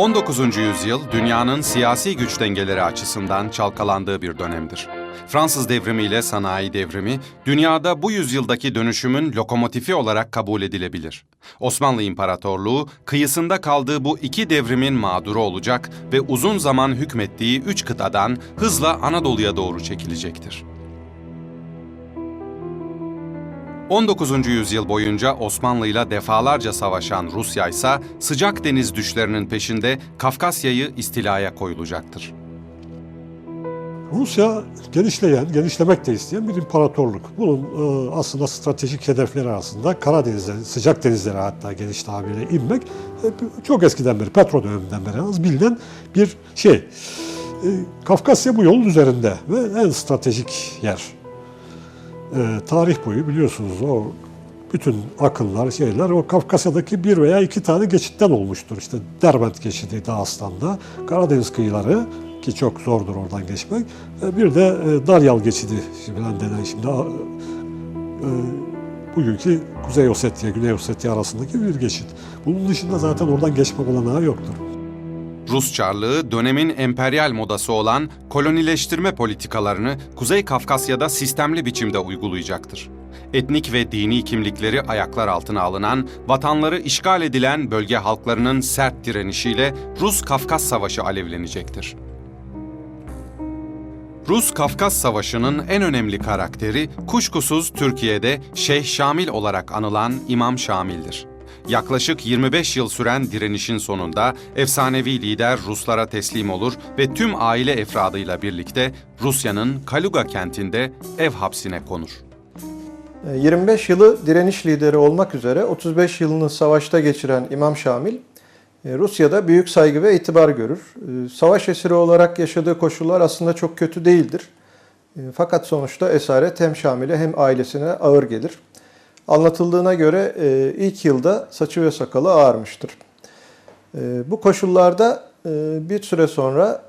19. yüzyıl dünyanın siyasi güç dengeleri açısından çalkalandığı bir dönemdir. Fransız devrimi ile sanayi devrimi dünyada bu yüzyıldaki dönüşümün lokomotifi olarak kabul edilebilir. Osmanlı İmparatorluğu kıyısında kaldığı bu iki devrimin mağduru olacak ve uzun zaman hükmettiği üç kıtadan hızla Anadolu'ya doğru çekilecektir. 19. yüzyıl boyunca Osmanlı'yla defalarca savaşan Rusya ise sıcak deniz düşlerinin peşinde Kafkasya'yı istilaya koyulacaktır. Rusya genişleyen, genişlemek de isteyen bir imparatorluk. Bunun e, aslında stratejik hedefleri arasında Karadeniz'e, sıcak denizlere hatta geniş tabirle inmek e, çok eskiden beri, Petro döneminden beri az bilinen bir şey. E, Kafkasya bu yolun üzerinde ve en stratejik yer. E, tarih boyu biliyorsunuz o bütün akınlar, şeyler o Kafkasya'daki bir veya iki tane geçitten olmuştur. İşte Derbent geçidi Dağıstan'da, Karadeniz kıyıları ki çok zordur oradan geçmek. E, Bir de e, Daryal geçidi falan denen şimdi e, bugünkü Kuzey Ossetya, Güney Ossetya arasındaki bir geçit. Bunun dışında zaten oradan geçme olanağı yoktur. Rus Çarlığı dönemin emperyal modası olan kolonileştirme politikalarını Kuzey Kafkasya'da sistemli biçimde uygulayacaktır. Etnik ve dini kimlikleri ayaklar altına alınan, vatanları işgal edilen bölge halklarının sert direnişiyle Rus-Kafkas Savaşı alevlenecektir. Rus-Kafkas Savaşı'nın en önemli karakteri kuşkusuz Türkiye'de Şeyh Şamil olarak anılan İmam Şamil'dir. Yaklaşık 25 yıl süren direnişin sonunda efsanevi lider Ruslara teslim olur ve tüm aile efradıyla birlikte Rusya'nın Kaluga kentinde ev hapsine konur. 25 yılı direniş lideri olmak üzere 35 yılını savaşta geçiren İmam Şamil, e, Rusya'da büyük saygı ve itibar görür. E, Savaş esiri olarak yaşadığı koşullar aslında çok kötü değildir. E, Fakat sonuçta esaret hem Şamil'e hem ailesine ağır gelir. Anlatıldığına göre e, ilk yılda saçı ve sakalı ağarmıştır. E, Bu koşullarda e, bir süre sonra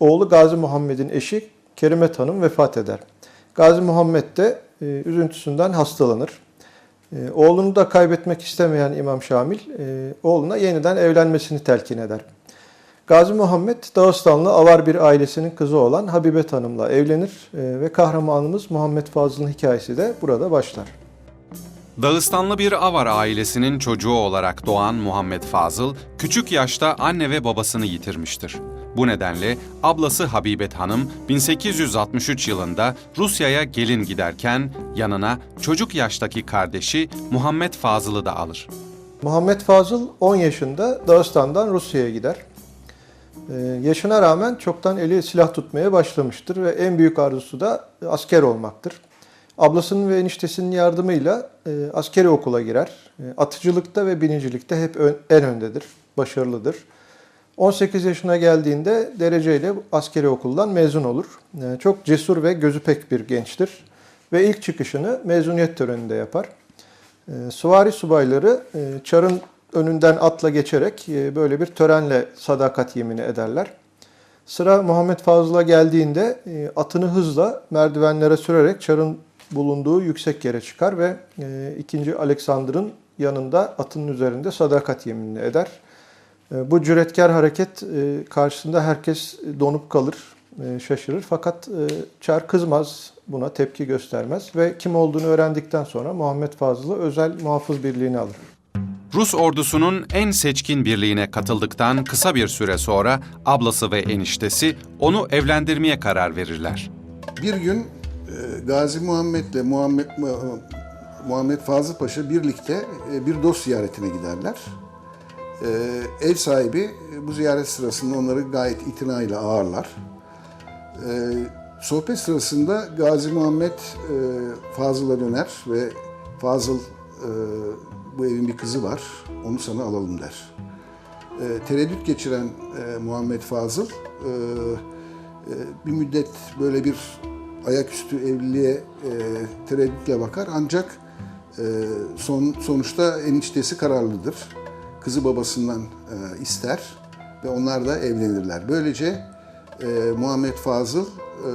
oğlu Gazi Muhammed'in eşi Kerimet Hanım vefat eder. Gazi Muhammed de üzüntüsünden hastalanır. Oğlunu da kaybetmek istemeyen İmam Şamil, oğluna yeniden evlenmesini telkin eder. Gazi Muhammed, Dağıstanlı avar bir ailesinin kızı olan Habibet Hanım'la evlenir ve kahramanımız Muhammed Fazıl'ın hikayesi de burada başlar. Dağıstanlı bir Avar ailesinin çocuğu olarak doğan Muhammed Fazıl, küçük yaşta anne ve babasını yitirmiştir. Bu nedenle ablası Habibet Hanım 1863 yılında Rusya'ya gelin giderken yanına çocuk yaştaki kardeşi Muhammed Fazıl'ı da alır. Muhammed Fazıl 10 yaşında Dağıstan'dan Rusya'ya gider. Ee, yaşına rağmen çoktan eli silah tutmaya başlamıştır ve en büyük arzusu da asker olmaktır. Ablasının ve eniştesinin yardımıyla e, askeri okula girer. E, atıcılıkta ve binicilikte hep ön- en öndedir, başarılıdır. 18 yaşına geldiğinde dereceyle askeri okuldan mezun olur. E, çok cesur ve gözü pek bir gençtir ve ilk çıkışını mezuniyet töreninde yapar. E, Süvari subayları e, çarın önünden atla geçerek e, böyle bir törenle sadakat yemini ederler. Sıra Muhammed Fazıl'a geldiğinde e, atını hızla merdivenlere sürerek çarın bulunduğu yüksek yere çıkar ve e, 2. Alexander'ın yanında atının üzerinde sadakat yeminini eder. E, Bu cüretkar hareket e, karşısında herkes donup kalır, e, şaşırır. Fakat e, Çar kızmaz, buna tepki göstermez ve kim olduğunu öğrendikten sonra Muhammed Fazıl'ı özel muhafız birliğine alır. Rus ordusunun en seçkin birliğine katıldıktan kısa bir süre sonra ablası ve eniştesi onu evlendirmeye karar verirler. Bir gün Gazi Muhammed'le Muhammed Mu- Muhammed Fazıl Paşa birlikte e, bir dost ziyaretine giderler. E, Ev sahibi e, bu ziyaret sırasında onları gayet itinayla ağırlar. E, Sohbet sırasında Gazi Muhammed e, Fazıl'a döner ve Fazıl bu evin bir kızı var, onu sana alalım der. Tereddüt geçiren Muhammed Fazıl bir müddet böyle bir ayaküstü evliliğe e, tereddütle bakar ancak e, son sonuçta eniştesi kararlıdır. Kızı babasından e, ister ve onlar da evlenirler. Böylece e, Muhammed Fazıl e,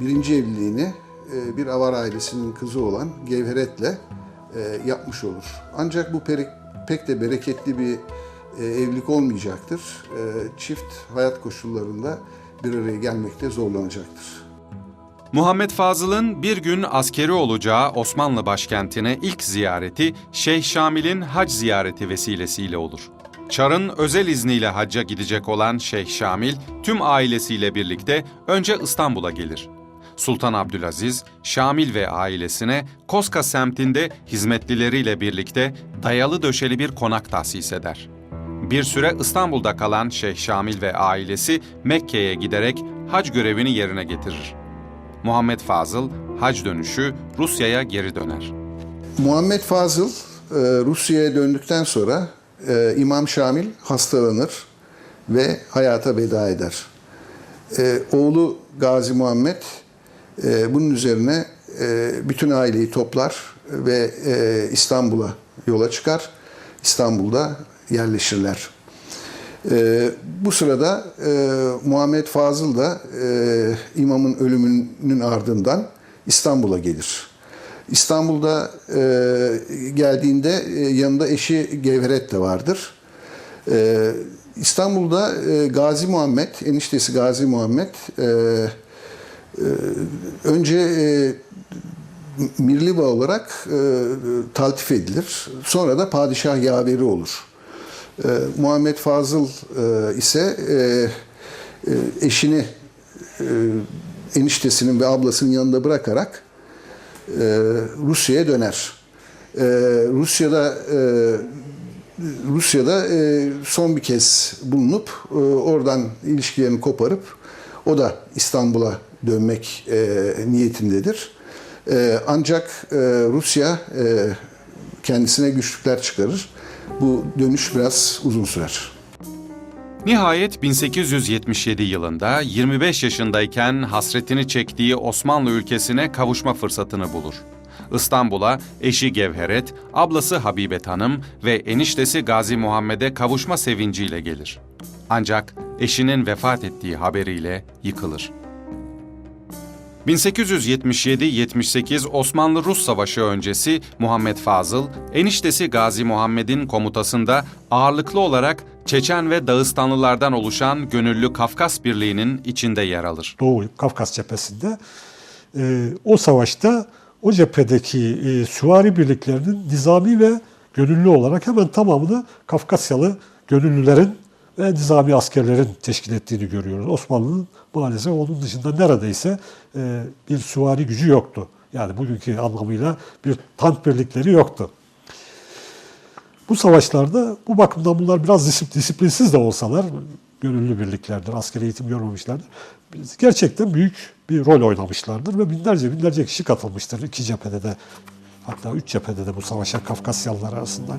birinci evliliğini e, bir avar ailesinin kızı olan Gevheret'le e, yapmış olur. Ancak bu peri- pek de bereketli bir e, evlilik olmayacaktır. E, çift hayat koşullarında bir araya gelmekte zorlanacaktır. Muhammed Fazıl'ın bir gün askeri olacağı Osmanlı başkentine ilk ziyareti Şeyh Şamil'in hac ziyareti vesilesiyle olur. Çar'ın özel izniyle hacca gidecek olan Şeyh Şamil tüm ailesiyle birlikte önce İstanbul'a gelir. Sultan Abdülaziz, Şamil ve ailesine Koska semtinde hizmetlileriyle birlikte dayalı döşeli bir konak tahsis eder. Bir süre İstanbul'da kalan Şeyh Şamil ve ailesi Mekke'ye giderek hac görevini yerine getirir. Muhammed Fazıl hac dönüşü Rusya'ya geri döner. Muhammed Fazıl e, Rusya'ya döndükten sonra e, İmam Şamil hastalanır ve hayata veda eder. E, Oğlu Gazi Muhammed bunun üzerine bütün aileyi toplar ve İstanbul'a yola çıkar. İstanbul'da yerleşirler. E, bu sırada e, Muhammed Fazıl da e, imamın ölümünün ardından İstanbul'a gelir. İstanbul'da e, geldiğinde e, yanında eşi Gevheret de vardır. E, İstanbul'da e, Gazi Muhammed, eniştesi Gazi Muhammed e, e, önce e, Mirliva olarak e, taltif edilir. Sonra da padişah yaveri olur. E, Muhammed Fazıl e, ise e, e, eşini e, eniştesinin ve ablasının yanında bırakarak e, Rusya'ya döner. E, Rusya'da e, Rusya'da e, son bir kez bulunup e, oradan ilişkilerini koparıp o da İstanbul'a dönmek e, niyetindedir. E, ancak e, Rusya e, kendisine güçlükler çıkarır. Bu dönüş biraz uzun sürer. Nihayet 1877 yılında 25 yaşındayken hasretini çektiği Osmanlı ülkesine kavuşma fırsatını bulur. İstanbul'a eşi Gevheret, ablası Habibet Hanım ve eniştesi Gazi Muhammed'e kavuşma sevinciyle gelir. Ancak eşinin vefat ettiği haberiyle yıkılır. 1877-78 Osmanlı-Rus Savaşı öncesi Muhammed Fazıl, eniştesi Gazi Muhammed'in komutasında ağırlıklı olarak Çeçen ve Dağıstanlılardan oluşan gönüllü Kafkas Birliği'nin içinde yer alır. Doğu Kafkas cephesinde. E, o savaşta o cephedeki e, süvari birliklerinin nizami ve gönüllü olarak hemen tamamını Kafkasyalı gönüllülerin ve nizami askerlerin teşkil ettiğini görüyoruz. Osmanlı'nın maalesef onun dışında neredeyse e, bir süvari gücü yoktu. Yani bugünkü anlamıyla bir tank birlikleri yoktu. Bu savaşlarda bu bakımdan bunlar biraz disip- disiplinsiz de olsalar, gönüllü birliklerdir, askeri eğitim görmemişlerdir. Gerçekten büyük bir rol oynamışlardır ve binlerce binlerce kişi katılmıştır iki cephede de. Hatta üç cephede de bu savaşa Kafkasyalılar arasından.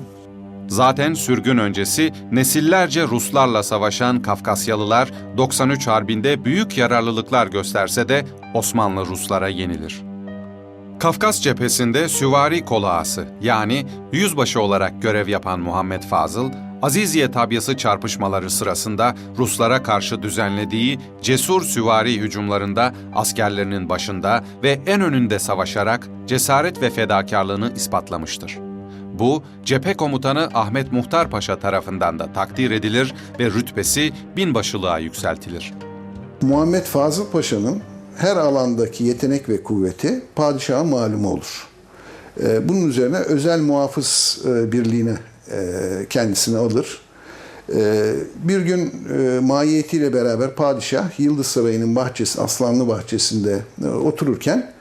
Zaten sürgün öncesi nesillerce Ruslarla savaşan Kafkasyalılar 93 Harbi'nde büyük yararlılıklar gösterse de Osmanlı Ruslara yenilir. Kafkas cephesinde süvari kolağası yani yüzbaşı olarak görev yapan Muhammed Fazıl, Aziziye tabyası çarpışmaları sırasında Ruslara karşı düzenlediği cesur süvari hücumlarında askerlerinin başında ve en önünde savaşarak cesaret ve fedakarlığını ispatlamıştır. Bu, cephe komutanı Ahmet Muhtar Paşa tarafından da takdir edilir ve rütbesi binbaşılığa yükseltilir. Muhammed Fazıl Paşa'nın her alandaki yetenek ve kuvveti padişaha malum olur. Ee, Bunun üzerine özel muhafız e, birliğine kendisini alır. Ee, Bir gün e, mahiyetiyle beraber padişah Yıldız Sarayı'nın bahçesi, Aslanlı bahçesinde e, otururken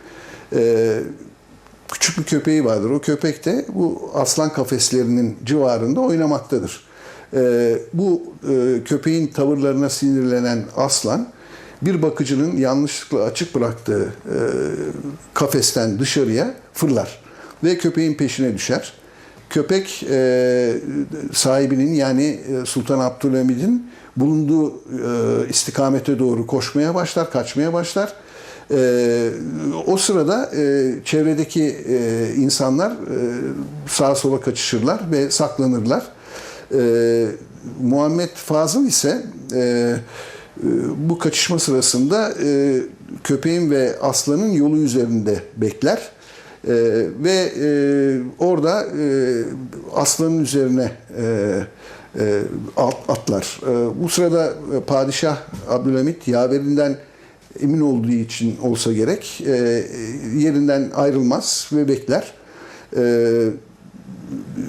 küçük bir köpeği vardır. O köpek de bu aslan kafeslerinin civarında oynamaktadır. Ee, bu e, köpeğin tavırlarına sinirlenen aslan bir bakıcının yanlışlıkla açık bıraktığı e, kafesten dışarıya fırlar ve köpeğin peşine düşer. Köpek e, sahibinin yani e, Sultan Abdülhamid'in bulunduğu e, istikamete doğru koşmaya başlar, kaçmaya başlar. Ee, o sırada e, çevredeki e, insanlar e, sağa sola kaçışırlar ve saklanırlar. E, Muhammed Fazıl ise e, e, bu kaçışma sırasında e, köpeğin ve aslanın yolu üzerinde bekler. E, ve e, orada e, aslanın üzerine e, e, at- atlar. E, bu sırada e, padişah Abdülhamit yaverinden emin olduğu için olsa gerek e, yerinden ayrılmaz ve bekler. E,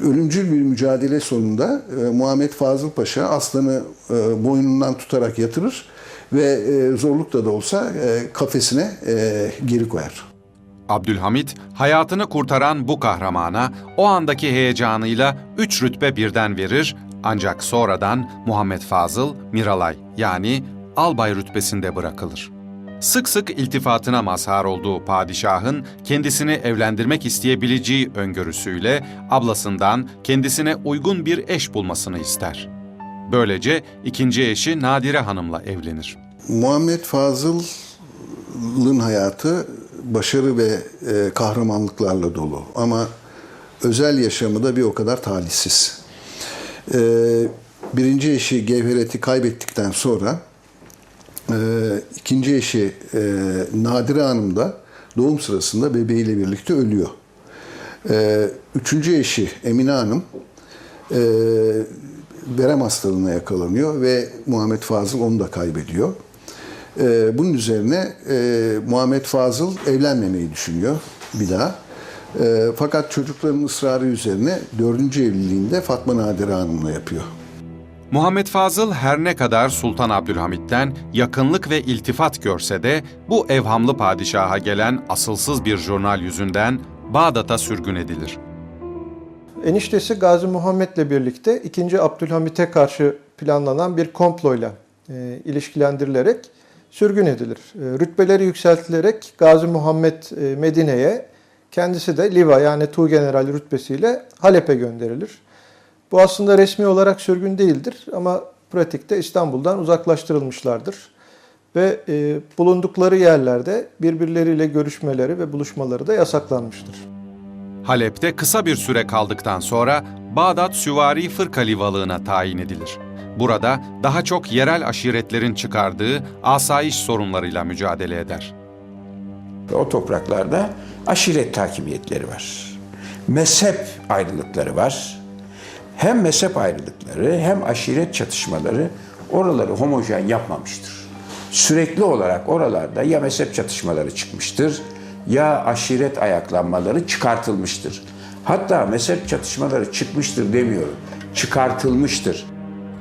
ölümcül bir mücadele sonunda e, Muhammed Fazıl Paşa aslanı e, boynundan tutarak yatırır ve e, zorlukla da olsa e, kafesine e, geri koyar. Abdülhamit, hayatını kurtaran bu kahramana o andaki heyecanıyla üç rütbe birden verir ancak sonradan Muhammed Fazıl Miralay yani albay rütbesinde bırakılır. Sık sık iltifatına mazhar olduğu padişahın kendisini evlendirmek isteyebileceği öngörüsüyle ablasından kendisine uygun bir eş bulmasını ister. Böylece ikinci eşi Nadire Hanım'la evlenir. Muhammed Fazıl'ın hayatı başarı ve e, kahramanlıklarla dolu ama özel yaşamı da bir o kadar talihsiz. E, birinci eşi Gevheret'i kaybettikten sonra e, ikinci eşi e, Nadire Hanım da doğum sırasında bebeğiyle birlikte ölüyor. E, üçüncü eşi Emine Hanım e, verem hastalığına yakalanıyor ve Muhammed Fazıl onu da kaybediyor. E, bunun üzerine e, Muhammed Fazıl evlenmemeyi düşünüyor bir daha. E, fakat çocukların ısrarı üzerine dördüncü evliliğinde Fatma Nadire Hanım'la yapıyor. Muhammed Fazıl her ne kadar Sultan Abdülhamit'ten yakınlık ve iltifat görse de bu evhamlı padişaha gelen asılsız bir jurnal yüzünden Bağdat'a sürgün edilir. Eniştesi Gazi Muhammed'le birlikte 2. Abdülhamit'e karşı planlanan bir komployla e, ilişkilendirilerek sürgün edilir. E, rütbeleri yükseltilerek Gazi Muhammed e, Medine'ye, kendisi de Liva yani Tuğgeneral rütbesiyle Halep'e gönderilir. Bu aslında resmi olarak sürgün değildir ama pratikte İstanbul'dan uzaklaştırılmışlardır. Ve e, bulundukları yerlerde birbirleriyle görüşmeleri ve buluşmaları da yasaklanmıştır. Halep'te kısa bir süre kaldıktan sonra Bağdat Süvari Fırka Livalığına tayin edilir. Burada daha çok yerel aşiretlerin çıkardığı asayiş sorunlarıyla mücadele eder. O topraklarda aşiret takibiyetleri var. Mezhep ayrılıkları var. Hem mezhep ayrılıkları hem aşiret çatışmaları oraları homojen yapmamıştır. Sürekli olarak oralarda ya mezhep çatışmaları çıkmıştır ya aşiret ayaklanmaları çıkartılmıştır. Hatta mezhep çatışmaları çıkmıştır demiyorum. Çıkartılmıştır.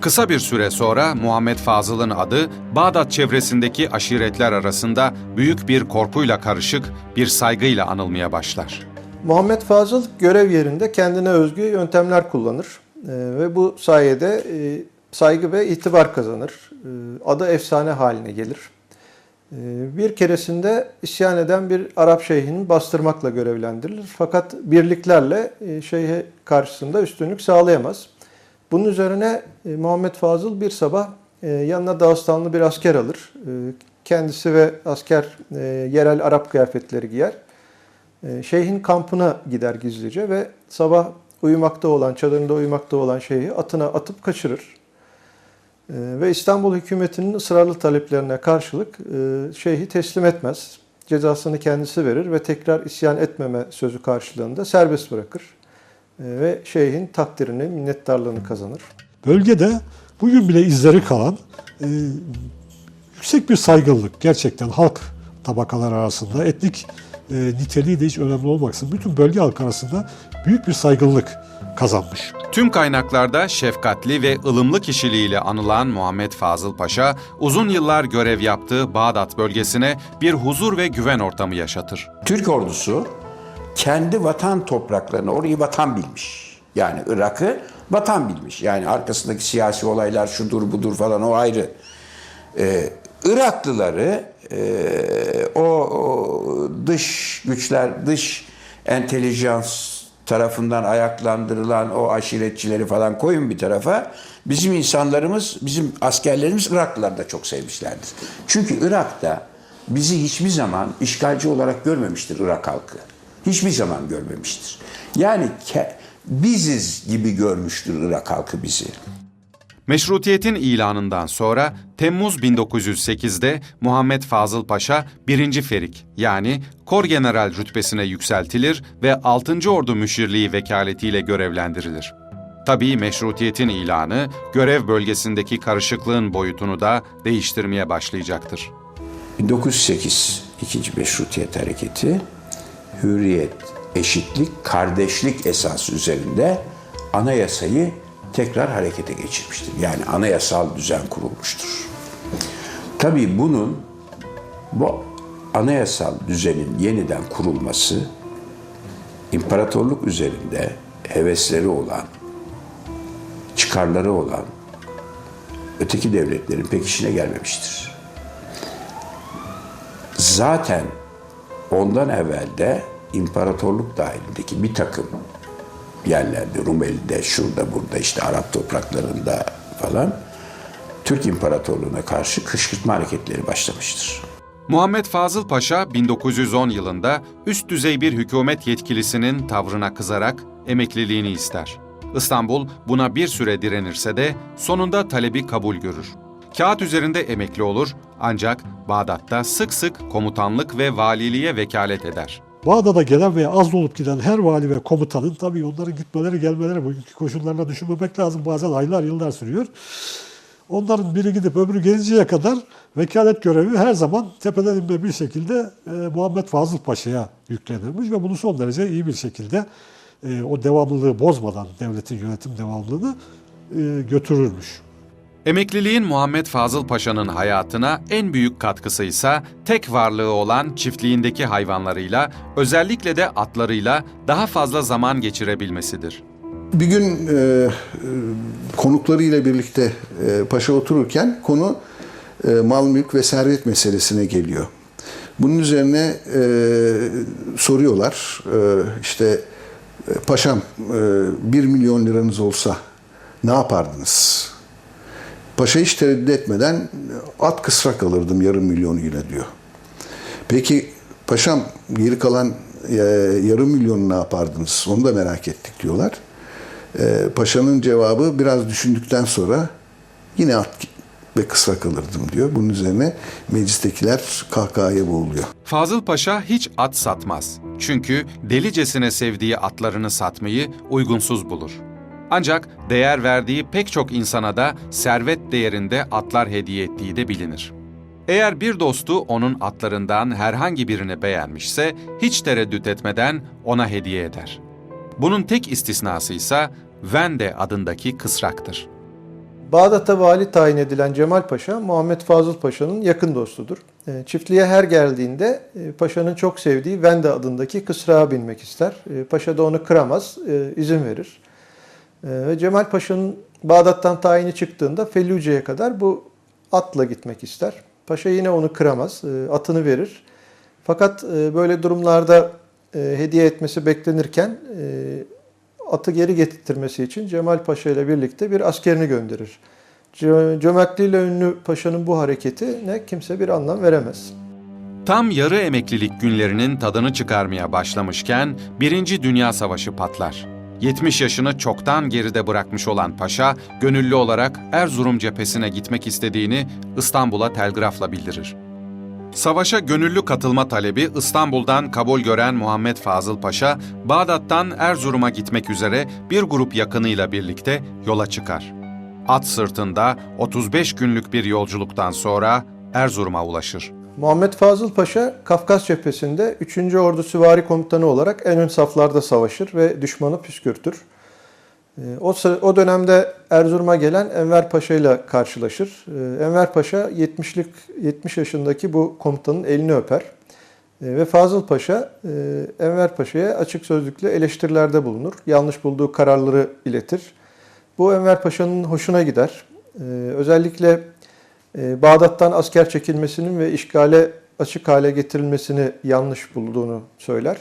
Kısa bir süre sonra Muhammed Fazıl'ın adı Bağdat çevresindeki aşiretler arasında büyük bir korkuyla karışık bir saygıyla anılmaya başlar. Muhammed Fazıl görev yerinde kendine özgü yöntemler kullanır ve bu sayede e, saygı ve itibar kazanır. Ee, Adı efsane haline gelir. Ee, Bir keresinde isyan eden bir Arap şeyhini bastırmakla görevlendirilir. Fakat birliklerle e, şeyhe karşısında üstünlük sağlayamaz. Bunun üzerine e, Muhammed Fazıl bir sabah yanına Dağıstanlı bir asker alır. Kendisi ve asker yerel Arap kıyafetleri giyer. Şeyhin kampına gider gizlice ve sabah uyumakta olan, çadırında uyumakta olan şeyhi atına atıp kaçırır. E, Ve İstanbul hükümetinin ısrarlı taleplerine karşılık e, şeyhi teslim etmez. Cezasını kendisi verir ve tekrar isyan etmeme sözü karşılığında serbest bırakır. E, Ve şeyhin takdirini, minnettarlığını kazanır. Bölgede bugün bile izleri kalan e, yüksek bir saygınlık gerçekten halk tabakalar arasında etnik e, niteliği de hiç önemli olmaksızın bütün bölge halkı arasında büyük bir saygınlık kazanmış. Tüm kaynaklarda şefkatli ve ılımlı kişiliğiyle anılan Muhammed Fazıl Paşa, uzun yıllar görev yaptığı Bağdat bölgesine bir huzur ve güven ortamı yaşatır. Türk ordusu kendi vatan topraklarını orayı vatan bilmiş. Yani Irak'ı vatan bilmiş. Yani arkasındaki siyasi olaylar şudur budur falan o ayrı. Ee, Iraklıları e, o, o dış güçler, dış entelijans tarafından ayaklandırılan o aşiretçileri falan koyun bir tarafa. Bizim insanlarımız, bizim askerlerimiz Iraklıları da çok sevmişlerdir. Çünkü Irak'ta bizi hiçbir zaman işgalci olarak görmemiştir Irak halkı. Hiçbir zaman görmemiştir. Yani biziz gibi görmüştür Irak halkı bizi. Meşrutiyetin ilanından sonra Temmuz 1908'de Muhammed Fazıl Paşa 1. Ferik yani Kor General rütbesine yükseltilir ve 6. Ordu Müşirliği vekaletiyle görevlendirilir. Tabii meşrutiyetin ilanı, görev bölgesindeki karışıklığın boyutunu da değiştirmeye başlayacaktır. 1908 ikinci Meşrutiyet Hareketi hürriyet, eşitlik, kardeşlik esası üzerinde anayasayı tekrar harekete geçirmiştir. Yani anayasal düzen kurulmuştur. Tabii bunun bu anayasal düzenin yeniden kurulması imparatorluk üzerinde hevesleri olan, çıkarları olan öteki devletlerin pek işine gelmemiştir. Zaten ondan evvel de imparatorluk dahilindeki bir takım yerlerde, Rumeli'de, şurada, burada, işte Arap topraklarında falan Türk İmparatorluğu'na karşı kışkırtma hareketleri başlamıştır. Muhammed Fazıl Paşa 1910 yılında üst düzey bir hükümet yetkilisinin tavrına kızarak emekliliğini ister. İstanbul buna bir süre direnirse de sonunda talebi kabul görür. Kağıt üzerinde emekli olur ancak Bağdat'ta sık sık komutanlık ve valiliğe vekalet eder. Bağdat'a gelen veya az olup giden her vali ve komutanın tabii onların gitmeleri gelmeleri bugünkü koşullarla düşünmemek lazım. Bazen aylar yıllar sürüyor. Onların biri gidip öbürü gelinceye kadar vekalet görevi her zaman tepeden inme bir şekilde e, Muhammed Fazıl Paşa'ya yüklenilmiş ve bunu son derece iyi bir şekilde e, o devamlılığı bozmadan devletin yönetim devamlılığını e, götürürmüş. Emekliliğin Muhammed Fazıl Paşa'nın hayatına en büyük katkısı ise tek varlığı olan çiftliğindeki hayvanlarıyla, özellikle de atlarıyla daha fazla zaman geçirebilmesidir. Bir gün e, e, konuklarıyla birlikte e, paşa otururken konu e, mal mülk ve servet meselesine geliyor. Bunun üzerine e, soruyorlar e, işte e, paşam e, 1 milyon liranız olsa ne yapardınız? Paşa hiç tereddüt etmeden at kısrak alırdım yarım milyonuyla diyor. Peki paşam geri kalan e, yarım milyonu ne yapardınız? Onu da merak ettik diyorlar. E, paşanın cevabı biraz düşündükten sonra yine at ve kısrak alırdım diyor. Bunun üzerine meclistekiler kahkahaya boğuluyor. Fazıl Paşa hiç at satmaz. Çünkü delicesine sevdiği atlarını satmayı uygunsuz bulur. Ancak değer verdiği pek çok insana da servet değerinde atlar hediye ettiği de bilinir. Eğer bir dostu onun atlarından herhangi birini beğenmişse hiç tereddüt etmeden ona hediye eder. Bunun tek istisnası ise Vende adındaki kısraktır. Bağdat'a vali tayin edilen Cemal Paşa, Muhammed Fazıl Paşa'nın yakın dostudur. E, Çiftliğe her geldiğinde e, Paşa'nın çok sevdiği Vende adındaki kısrağa binmek ister. E, Paşa da onu kıramaz, e, izin verir. E, Ve Cemal Paşa'nın Bağdat'tan tayini çıktığında Felluce'ye kadar bu atla gitmek ister. Paşa yine onu kıramaz, e, atını verir. Fakat e, böyle durumlarda e, hediye etmesi beklenirken atı geri getirtmesi için Cemal Paşa ile birlikte bir askerini gönderir. Cö- Cömertliğiyle ünlü paşanın bu hareketine kimse bir anlam veremez. Tam yarı emeklilik günlerinin tadını çıkarmaya başlamışken Birinci Dünya Savaşı patlar. 70 yaşını çoktan geride bırakmış olan paşa, gönüllü olarak Erzurum cephesine gitmek istediğini İstanbul'a telgrafla bildirir. Savaşa gönüllü katılma talebi İstanbul'dan kabul gören Muhammed Fazıl Paşa, Bağdat'tan Erzurum'a gitmek üzere bir grup yakınıyla birlikte yola çıkar. At sırtında 35 günlük bir yolculuktan sonra Erzurum'a ulaşır. Muhammed Fazıl Paşa Kafkas cephesinde 3. Ordu Süvari Komutanı olarak en ön saflarda savaşır ve düşmanı püskürtür. Ee, O, o dönemde Erzurum'a gelen Enver Paşa ile karşılaşır. Ee, Enver Paşa 70'lik 70 yaşındaki bu komutanın elini öper. Ee, Ve Fazıl Paşa e, Enver Paşa'ya açık sözlükle eleştirilerde bulunur. Yanlış bulduğu kararları iletir. Bu Enver Paşa'nın hoşuna gider. Özellikle Bağdat'tan asker çekilmesinin ve işgale açık hale getirilmesini yanlış bulduğunu söyler.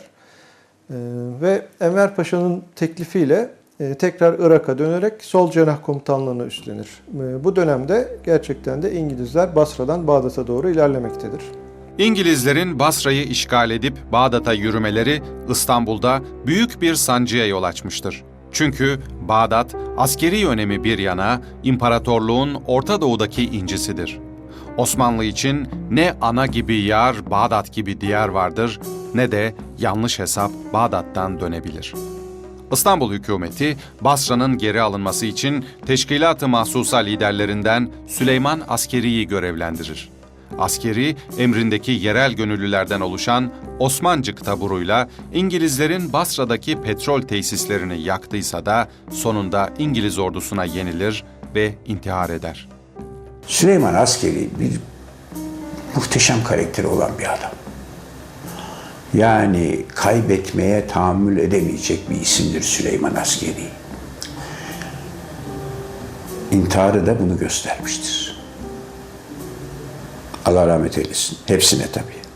Ee, Ve Enver Paşa'nın teklifiyle e, tekrar Irak'a dönerek sol cenah komutanlığını üstlenir. E, Bu dönemde gerçekten de İngilizler Basra'dan Bağdat'a doğru ilerlemektedir. İngilizlerin Basra'yı işgal edip Bağdat'a yürümeleri İstanbul'da büyük bir sancıya yol açmıştır. Çünkü Bağdat askeri önemi bir yana imparatorluğun Orta Doğu'daki incisidir. Osmanlı için ne ana gibi yar, Bağdat gibi diyar vardır ne de yanlış hesap Bağdat'tan dönebilir. İstanbul hükümeti Basra'nın geri alınması için Teşkilat-ı Mahsusa liderlerinden Süleyman Askeri'yi görevlendirir. Askeri, emrindeki yerel gönüllülerden oluşan Osmancık taburuyla İngilizlerin Basra'daki petrol tesislerini yaktıysa da sonunda İngiliz ordusuna yenilir ve intihar eder. Süleyman Askeri bir muhteşem karakteri olan bir adam. Yani kaybetmeye tahammül edemeyecek bir isimdir Süleyman Askeri. İntiharı da bunu göstermiştir. Allah rahmet eylesin. Hepsine tabii.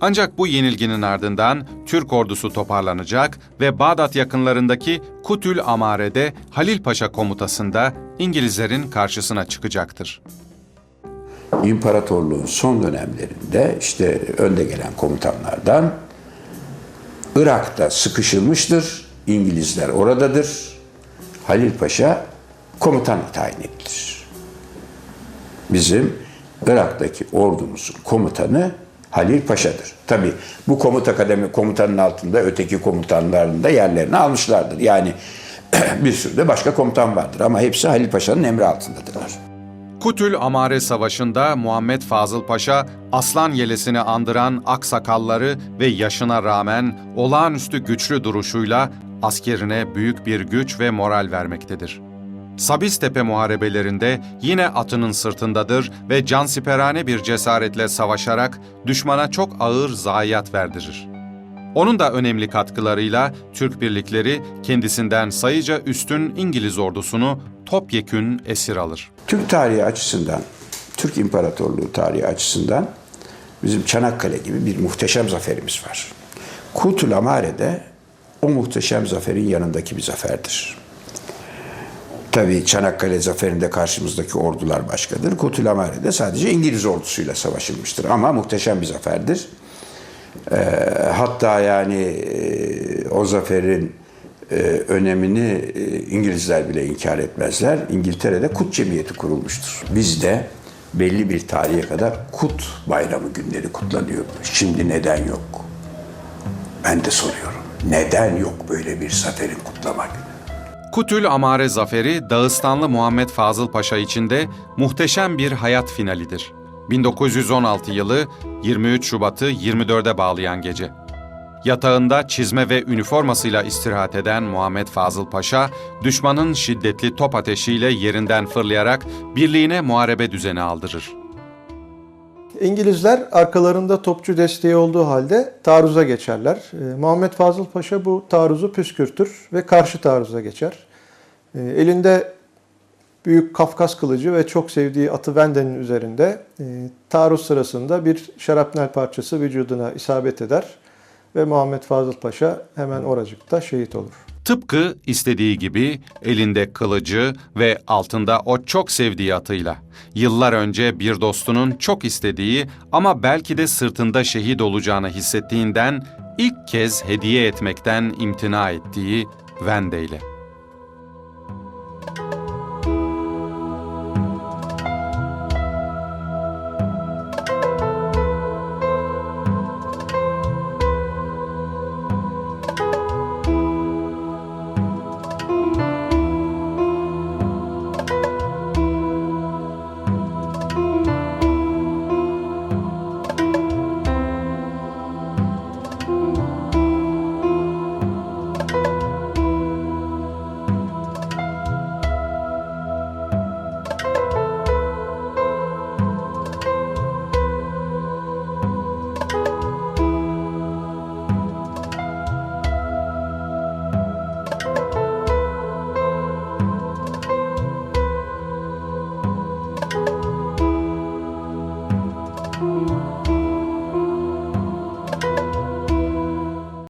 Ancak bu yenilginin ardından Türk ordusu toparlanacak ve Bağdat yakınlarındaki Kutül Amare'de Halil Paşa komutasında İngilizlerin karşısına çıkacaktır. İmparatorluğun son dönemlerinde işte önde gelen komutanlardan Irak'ta sıkışılmıştır. İngilizler oradadır. Halil Paşa komutan tayin edilir. Bizim Irak'taki ordumuzun komutanı Halil Paşa'dır. Tabi bu komuta kademi komutanın altında öteki komutanların da yerlerini almışlardır. Yani bir sürü de başka komutan vardır ama hepsi Halil Paşa'nın emri altındadırlar. Kutül Amare Savaşı'nda Muhammed Fazıl Paşa, aslan yelesini andıran aksakalları ve yaşına rağmen olağanüstü güçlü duruşuyla askerine büyük bir güç ve moral vermektedir. Sabistepe muharebelerinde yine atının sırtındadır ve cansiperane bir cesaretle savaşarak düşmana çok ağır zayiat verdirir. Onun da önemli katkılarıyla Türk birlikleri kendisinden sayıca üstün İngiliz ordusunu topyekün esir alır. Türk tarihi açısından, Türk İmparatorluğu tarihi açısından bizim Çanakkale gibi bir muhteşem zaferimiz var. Kutul Amare'de o muhteşem zaferin yanındaki bir zaferdir. Tabii Çanakkale zaferinde karşımızdaki ordular başkadır. Kutul Amare'de sadece İngiliz ordusuyla savaşılmıştır ama muhteşem bir zaferdir. Ee, hatta yani e, o zaferin e, önemini e, İngilizler bile inkar etmezler. İngiltere'de Kut Cemiyeti kurulmuştur. Bizde belli bir tarihe kadar Kut Bayramı günleri kutlanıyor. Şimdi neden yok? Ben de soruyorum. Neden yok böyle bir zaferin kutlamak? Kutül Amare zaferi Dağıstanlı Muhammed Fazıl Paşa için de muhteşem bir hayat finalidir. 1916 yılı 23 Şubat'ı 24'e bağlayan gece. Yatağında çizme ve üniformasıyla istirahat eden Muhammed Fazıl Paşa, düşmanın şiddetli top ateşiyle yerinden fırlayarak birliğine muharebe düzeni aldırır. İngilizler arkalarında topçu desteği olduğu halde taarruza geçerler. Ee, Muhammed Fazıl Paşa bu taarruzu püskürtür ve karşı taarruza geçer. Ee, elinde büyük Kafkas kılıcı ve çok sevdiği atı Venden'in üzerinde e, taarruz sırasında bir şarapnel parçası vücuduna isabet eder ve Muhammed Fazıl Paşa hemen oracıkta şehit olur. Tıpkı istediği gibi elinde kılıcı ve altında o çok sevdiği atıyla. Yıllar önce bir dostunun çok istediği ama belki de sırtında şehit olacağını hissettiğinden ilk kez hediye etmekten imtina ettiği Vende ile.